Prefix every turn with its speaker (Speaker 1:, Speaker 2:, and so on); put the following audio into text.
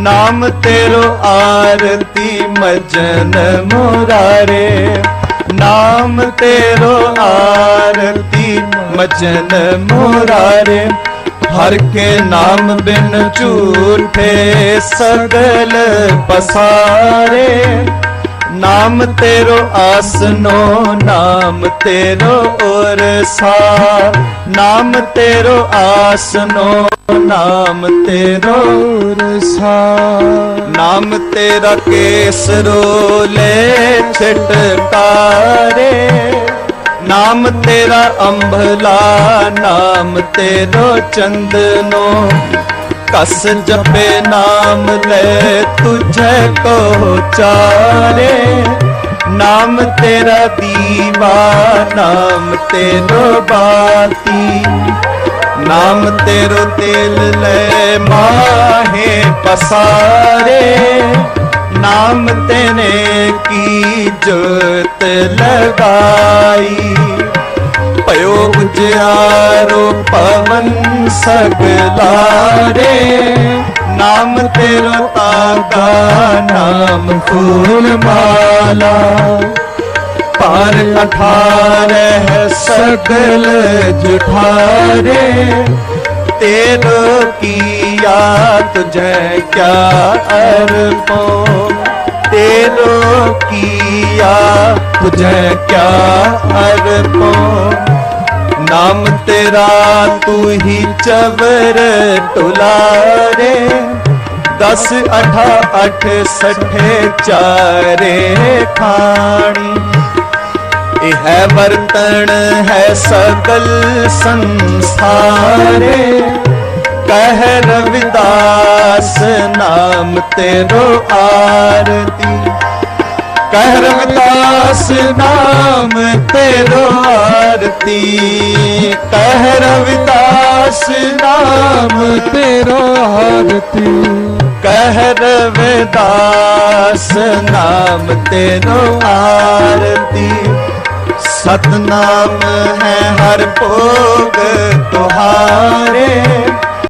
Speaker 1: ਨਾਮ ਤੇਰੋ ਆਰਤੀ ਮਜਨ ਮੁਰਾਰੇ। ਨਾਮ ਤੇਰੋ ਆਰਤੀ ਮਜਨ ਮੁਰਾਰੇ। ਹਰ ਕੇ ਨਾਮ ਬਿਨ ਝੂਠੇ ਸਗਲ ਪਸਾਰੇ। ਨਾਮ ਤੇਰੋ ਆਸਨੋ, ਨਾਮ ਤੇਰੋ ਉਰਸਾ ਨਾਮ ਤੇਰੋ ਆਸਨੋ, ਨਾਮ ਤੇਰੋ ਉਰਸਾ ਨਾਮ ਤੇਰਾ ਕੇਸਰੋ ਲੈ ਛਟਕਾਰੇ। ਨਾਮ ਤੇਰਾ ਅੰਭਲਾ ਨਾਮ ਤੇਰੋ ਚੰਦਨੋ। ਕਸ ਜਪੇ ਨਾਮ ਲੈ ਤੁਝੇ ਕੋ ਚਾਰੇ ਨਾਮ ਤੇਰਾ ਦੀਵਾ, ਨਾਮ ਤੇਰੋ ਬਾਤੀ। ਨਾਮ ਤੇਰੋ ਤੇਲ ਲੈ ਮਾਹੇ ਪਸਾਰੇ। ਨਾਮ ਤੇਨੇ ਕੀ ਜੋਤ ਲਗਾਈ। ਭਇਓ ਉਜਿਆਰੋ ਪਵਨ ਸਗਲਾਰੇ। ਨਾਮ ਤੇਰੋ ਤਾਗਾ ਨਾਮ ਫੂਲ ਮਾਲਾ। ਪਰ ਅਠਾਰਹ ਸਗਲ ਜੁਠਾਰੇ। ਤੇਰੋ ਕੀਆ ਤੁਝੈ ਕਿਆ ਅਰਪੋ। ਤੇਰੋ ਕੀਆ ਤੁਝੈ ਕਿਆ ਅਰਪੋ। ਨਾਮ ਤੇਰਾ ਤੂੰ ਹੀ ਚਵਰ ਟੁਲਾਰੇ। ਦਸ ਅਠਾ ਅਠ ਸਠੇ ਚਾਰੇ ਖਾਣੀ। ਇਹ ਹੈ ਵਰਤਣ, ਹੈ ਸਗਲ ਸੰਸਾਰੇ। ਕਹਿ ਰਵਿਦਾਸ ਨਾਮ ਤੇਰੋ ਆਰਤੀ। ਕਹਿ ਰਵਿਦਾਸ ਨਾਮ ਤੇਰੋ ਆਰਤੀ ਕਹਿ ਰਵਿਦਾਸ ਨਾਮ
Speaker 2: ਤੇਰੋ ਆਰਤੀ
Speaker 1: ਕਹਿ ਰਵਿਦਾਸ ਨਾਮ ਤੇਰੋ ਆਰਤੀ ਸਤਨਾਮ ਹੈ ਹਰ ਭੋਗ ਤੁਹਾਰੇ।